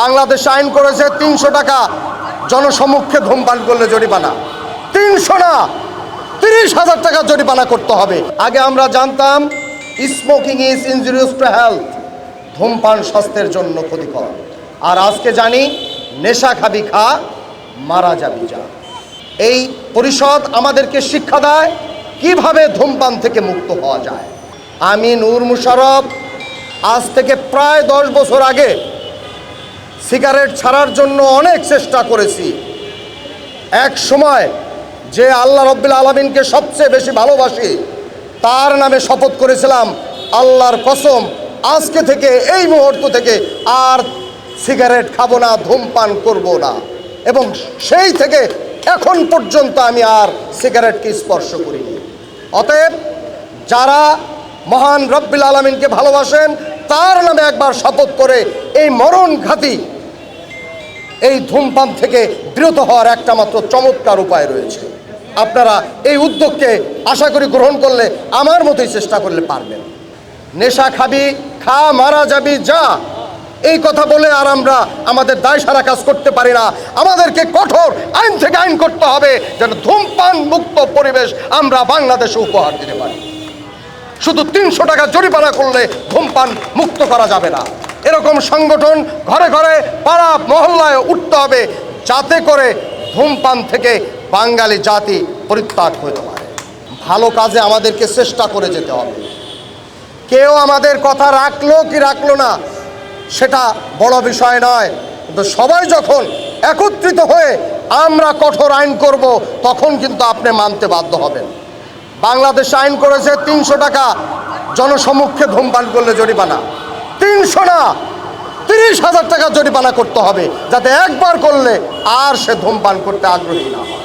বাংলাদেশ আইন করেছে তিনশো টাকা জনসমক্ষে ধূমপান করলে জরিমানা। তিনশো না, তিরিশ হাজার টাকা জরিমানা করতে হবে। আগে আমরা জানতাম smoking is injurious to health ধূমপান স্বাস্থ্যের জন্য ক্ষতিকর। আর আজকে জানি, নেশা খাবি খা, মারা যাবি যা। এই পরিষদ আমাদেরকে শিক্ষা দেয়, কীভাবে ধূমপান থেকে মুক্ত হওয়া যায়। আমি নূর মুশারফ, আজ থেকে প্রায় দশ বছর আগে সিগারেট ছাড়ার জন্য অনেক চেষ্টা করেছি। এক সময় যে আল্লাহ রব্বিল আলমিনকে সবচেয়ে বেশি ভালোবাসি, তার নামে শপথ করেছিলাম, আল্লাহর কসম, আজকে থেকে, এই মুহূর্ত থেকে আর সিগারেট খাব না, ধূমপান করব না। এবং সেই থেকে এখন পর্যন্ত আমি আর সিগারেটকে স্পর্শ করিনি। অতএব যারা মহান রব্বিল আলমিনকে ভালোবাসেন, তার নামে একবার শপথ করে এই মরণ ঘাতি এই ধূমপান থেকে বিরত হওয়ার একটা মাত্র চমৎকার উপায় রয়েছে। আপনারা এই উদ্যোগকে আশা করি গ্রহণ করলে আমার মতোই চেষ্টা করলে পারবেন। নেশা খাবি, খা, মারা যাবি, যা। এই কথা বলে আর আমরা আমাদের দায় সারা কাজ করতে পারি না। আমাদেরকে কঠোর আইন থেকে আইন করতে হবে যেন ধূমপান মুক্ত পরিবেশ আমরা বাংলাদেশে উপহার দিতে পারি। শুধু তিনশো টাকা জরিমানা করলে ধূমপান মুক্ত করা যাবে না। এরকম সংগঠন ঘরে ঘরে পাড়া মহল্লায় উঠতে হবে যাতে করে ধূমপান থেকে বাঙালি জাতি পরিত্যাগ হতে পারে। ভালো কাজে আমাদেরকে চেষ্টা করে যেতে হবে। কেউ আমাদের কথা রাখল কি রাখল না, সেটা বড় বিষয় নয়। কিন্তু সবাই যখন একত্রিত হয়ে আমরা কঠোর আইন করব, তখন কিন্তু আপনি মানতে বাধ্য হবেন। বাংলাদেশ আইন করেছে তিনশো টাকা জনসমক্ষে ধূমপান করলে জরিমানা। তিনশো না, তিরিশ হাজার টাকা জরিমানা করতে হবে, যাতে একবার করলে আর সে ধূমপান করতে আগ্রহী না হয়।